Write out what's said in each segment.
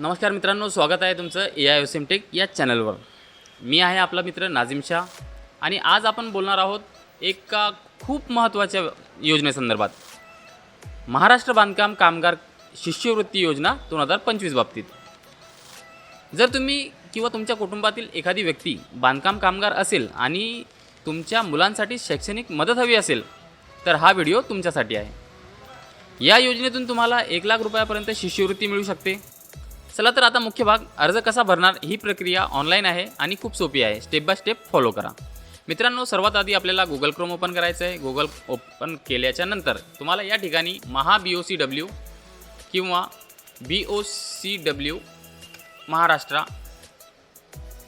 नमस्कार मित्रांनो स्वागत आहे तुमचं ए आय एम टेक या चॅनलवर. मी आहे आपला मित्र नाझिम शाह आणि आज आपण बोलणार आहोत एका खूप महत्त्वाच्या योजनेसंदर्भात. महाराष्ट्र बांधकाम कामगार शिष्यवृत्ती योजना दोन हजार पंचवीस बाबतीत. जर तुम्ही किंवा तुमच्या कुटुंबातील एखादी व्यक्ती बांधकाम कामगार असेल आणि तुमच्या मुलांसाठी शैक्षणिक मदत हवी असेल तर हा व्हिडिओ तुमच्यासाठी आहे. या योजनेतून तुम्हाला एक लाख रुपयापर्यंत शिष्यवृत्ती मिळू शकते. चला तर आता मुख्य भाग अर्ज कसा भरणार ही प्रक्रिया ऑनलाईन आहे आणि खूप सोपी आहे. स्टेप बाय स्टेप फॉलो करा. मित्रांनो सर्वात आधी आपल्याला गुगल क्रोम ओपन करायचं आहे. गुगल ओपन केल्याच्यानंतर तुम्हाला या ठिकाणी महा बी ओ सी डब्ल्यू किंवा B O C W Maharashtra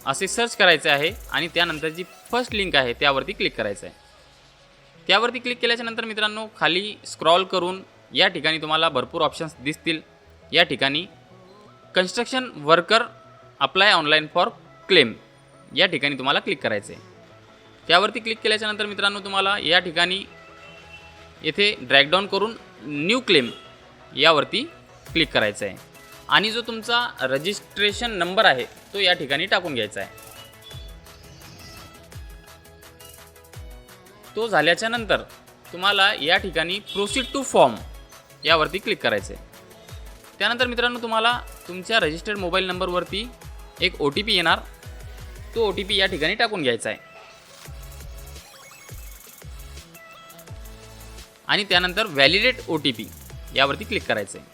असे सर्च करायचे आहे आणि त्यानंतर जी फर्स्ट लिंक आहे त्यावरती क्लिक करायचं आहे. त्यावरती क्लिक केल्याच्यानंतर मित्रांनो खाली स्क्रॉल करून या ठिकाणी तुम्हाला भरपूर ऑप्शन्स दिसतील. या ठिकाणी construction worker apply online for claim या ठिकाणी तुम्हाला क्लिक करायचं आहे त्यावरती क्लिक केल्याच्यानंतर मित्रांनो तुम्हाला या ठिकाणी येथे ड्रॅगडाऊन करून न्यू क्लेम यावरती क्लिक करायचं आहे आणि जो तुमचा रजिस्ट्रेशन नंबर आहे तो या ठिकाणी टाकून घ्यायचा आहे तो झाल्याच्यानंतर तुम्हाला या ठिकाणी प्रोसीड टू फॉर्म यावरती क्लिक करायचं आहे त्यानंतर मित्रांनो तुम्हाला तुमच्या रजिस्टर्ड मोबाईल नंबरवरती एक ओ टी पी येणार. तो ओ टी पी या ठिकाणी टाकून घ्यायचा आहे. आणि त्यानंतर व्हॅलिडेट ओ टी पी यावरती क्लिक करायचं आहे.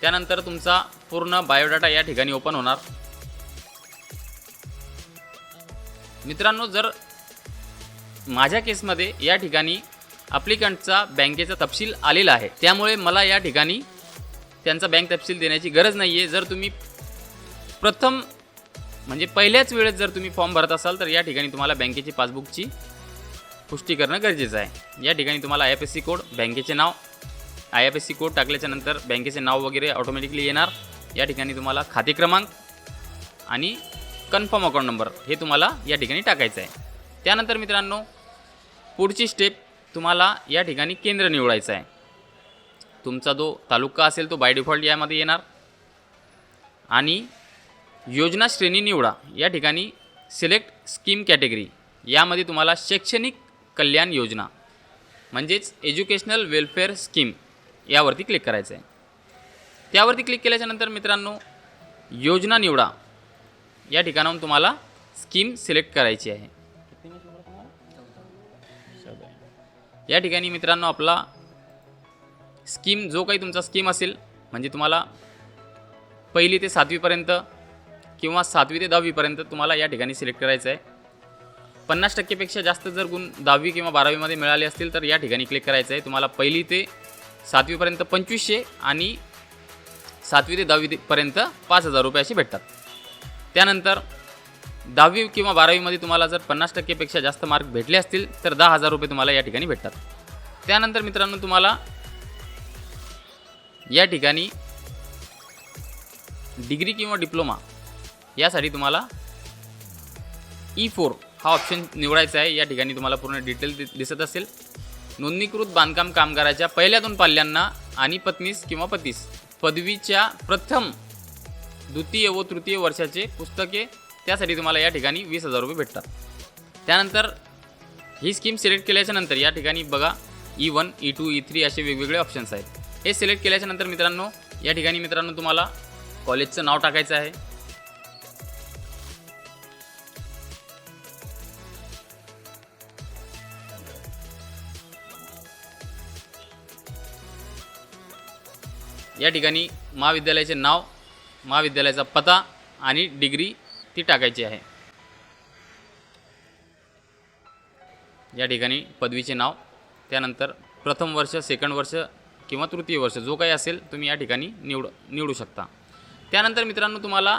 त्यानंतर तुमचा पूर्ण बायोडाटा या ठिकाणी ओपन होणार. मित्रांनो जर माझ्या केसमध्ये या ठिकाणी अप्लिकंटचा बँकेचा तपशील आलेला आहे त्यामुळे मला या ठिकाणी त्यांचा बँक तपशील देण्याची गरज नाही आहे जर तुम्ही प्रथम म्हणजे पहिल्याच वेळेस जर तुम्ही फॉर्म भरत असाल तर या ठिकाणी तुम्हाला बँकेची पासबुकची पुष्टी करणं गरजेचं आहे. या ठिकाणी तुम्हाला I F S C code बँकेचे नाव I F S C code टाकल्याच्या नंतर बँकेचे नाव वगैरे ऑटोमॅटिकली येणार. या ठिकाणी तुम्हाला खाते क्रमांक आणि कन्फर्म अकाउंट नंबर हे तुम्हाला या ठिकाणी टाकायचं आहे. त्यानंतर मित्रांनो पुढची स्टेप तुम्हाला या ठिकाणी केंद्र निवडायचं आहे. तुमचा जो तालुका असेल तो बाय डिफॉल्ट यामध्ये येणार. आणि योजना श्रेणी निवडा या ठिकाणी सिलेक्ट स्कीम कॅटेगरी यामध्ये तुम्हाला शैक्षणिक कल्याण योजना म्हणजेच एज्युकेशनल वेलफेअर स्कीम यावरती क्लिक करायचं आहे त्यावरती क्लिक केल्याच्यानंतर मित्रांनो योजना निवडा. या ठिकाणाहून तुम्हाला स्कीम सिलेक्ट करायची आहे. या ठिकाणी मित्रांनो आपला स्कीम जो काही तुमचा स्कीम असेल म्हणजे तुम्हाला पहिली ते सातवीपर्यंत किंवा सातवी ते दहावीपर्यंत तुम्हाला या ठिकाणी सिलेक्ट करायचं आहे. पन्नास टक्केपेक्षा जास्त जर गुण दहावी किंवा बारावीमध्ये मिळाले असतील तर या ठिकाणी क्लिक करायचं आहे. तुम्हाला पहिली ते सातवीपर्यंत पंचवीसशे आणि सातवी ते दहावीपर्यंत पाच हजार रुपये असे भेटतात. त्यानंतर दहावी किंवा बारावीमध्ये तुम्हाला जर पन्नास टक्केपेक्षा जास्त मार्क भेटले असतील तर दहा हजार रुपये तुम्हाला या ठिकाणी भेटतात. त्यानंतर मित्रांनो तुम्हाला या ठिकाणी डिग्री किंवा डिप्लोमा यासाठी तुम्हाला e ई फोर हा ऑप्शन निवडायचा आहे. या ठिकाणी तुम्हाला पूर्ण डिटेल दि दिसत असेल. नोंदणीकृत बांधकाम कामगाराच्या पहिल्या दोन पाल्यांना आणि पत्नीस किंवा पतीस पदवीच्या प्रथम द्वितीय व तृतीय वर्षाचे पुस्तके त्यासाठी तुम्हाला या ठिकाणी वीस हजार रुपये भेटतात. त्यानंतर ही स्कीम सिलेक्ट केल्याच्यानंतर या ठिकाणी बघा E one E two E three असे वेगवेगळे ऑप्शन्स आहेत. हे सिलेक्ट केल्याच्यानंतर मित्रांनो या ठिकाणी मित्रांनो तुम्हाला कॉलेजचं नाव टाकायचं आहे. या ठिकाणी महाविद्यालयाचे नाव महाविद्यालयाचा पत्ता आणि डिग्री ती टाकायची आहे. या ठिकाणी पदवीचे नाव त्यानंतर प्रथम वर्ष सेकंड वर्ष किंवा तृतीय वर्ष जो काही असेल तुम्ही या ठिकाणी निवड निवडू शकता. त्यानंतर मित्रांनो तुम्हाला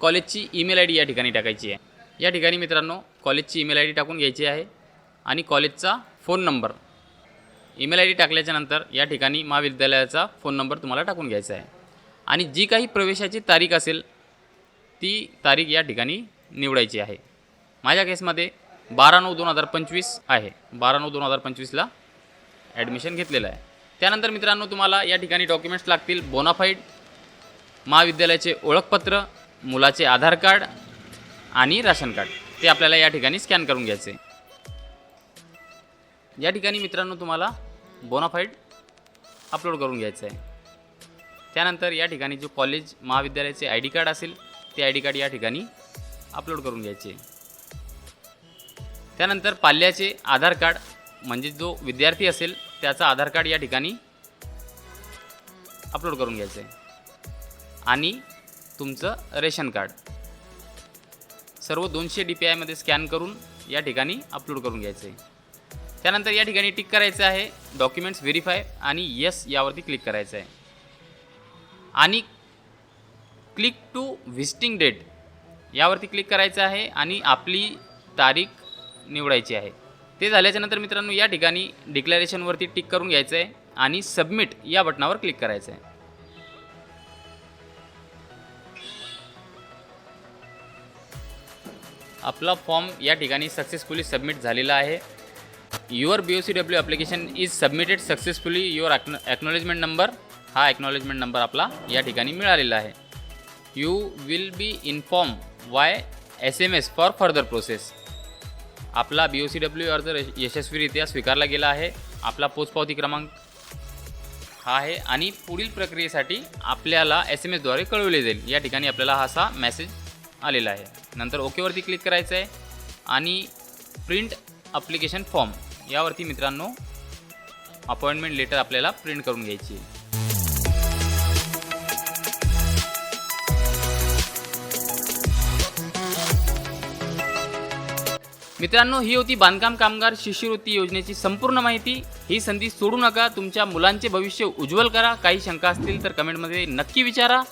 कॉलेजची ईमेल आय डी या ठिकाणी टाकायची आहे. या ठिकाणी मित्रांनो कॉलेजची ईमेल आय डी टाकून घ्यायची आहे आणि कॉलेजचा phone number. Email I D टाकल्याच्यानंतर या ठिकाणी महाविद्यालयाचा फोन नंबर तुम्हाला टाकून घ्यायचा आहे. आणि जी काही प्रवेशाची तारीख असेल ती तारीख या ठिकाणी निवडायची आहे. माझ्या केसमध्ये बारा नऊ दोन हजार पंचवीस आहे. बारा नऊ दोन हजार पंचवीसला ॲडमिशन घेतलेलं आहे. त्यानंतर मित्रांनो तुम्हाला या ठिकाणी डॉक्युमेंट्स लागतील. बोनाफाईड महाविद्यालयाचे ओळखपत्र मुलाचे आधार कार्ड आणि राशन कार्ड. ते आपल्याला या ठिकाणी स्कॅन करून घ्यायचे. या ठिकाणी मित्रांनो तुम्हाला बोनाफाईड अपलोड करून घ्यायचं आहे त्यानंतर या ठिकाणी जो कॉलेज महाविद्यालयाचे आय डी कार्ड असेल ते आय डी कार्ड या ठिकाणी अपलोड करून घ्यायचे. त्यानंतर पाल्याचे आधार कार्ड म्हणजे जो विद्यार्थी असेल त्याचा आधार कार्ड या ठिकाणी अपलोड करून घ्यायचं आहे आणि तुमचं रेशन कार्ड. सर्व दोनशे डी पी आयमध्ये स्कॅन करून या ठिकाणी अपलोड करून घ्यायचं आहे त्यानंतर या ठिकाणी टिक करायचं आहे डॉक्युमेंट्स व्हेरीफाय आणि येस यावरती क्लिक करायचं आहे आणि क्लिक टू व्हिजिटिंग डेट यावरती क्लिक करायचं आहे आणि आपली तारीख निवडायची आहे. ते झाल्याच्यानंतर मित्रांनो या ठिकाणी डिक्लॅरेशनवरती टिक करून घ्यायचं आहे आणि सबमिट या बटनावर क्लिक करायचं आहे आपला फॉर्म या ठिकाणी सक्सेसफुली सबमिट झालेला आहे. Your B O C W application is submitted successfully your acknowledgement number हा ॲक्नॉलेजमेंट नंबर आपला या ठिकाणी मिळालेला आहे. You will be inform by S M S for further process आपला बी ओ सी डब्ल्यू अर्ज यशस्वीरित्या स्वीकारला गेला आहे. आपला पोचपावती क्रमांक हा आहे आणि पुढील प्रक्रियेसाठी आपल्याला एस एम एसद्वारे कळवले जाईल. या ठिकाणी आपल्याला हा असा मेसेज आलेला आहे. नंतर ओकेवरती क्लिक करायचं आहे आणि प्रिंट अप्लिकेशन फॉर्म यावरती मित्रांनो अपॉइंटमेंट लेटर आपल्याला प्रिंट करून घ्यायची आहे. मित्रांनो ही होती बांधकाम कामगार शिष्यवृत्ती योजनेची संपूर्ण माहिती. ही संधी सोडू नका. तुमच्या मुलांचे भविष्य उज्ज्वल करा. काही शंका असतील तर कमेंटमध्ये नक्की विचारा.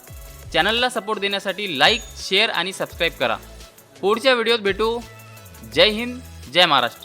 चॅनलला सपोर्ट देण्यासाठी लाईक शेअर आणि सबस्क्राईब करा. पुढच्या व्हिडिओत भेटू. जय हिंद जय महाराष्ट्र.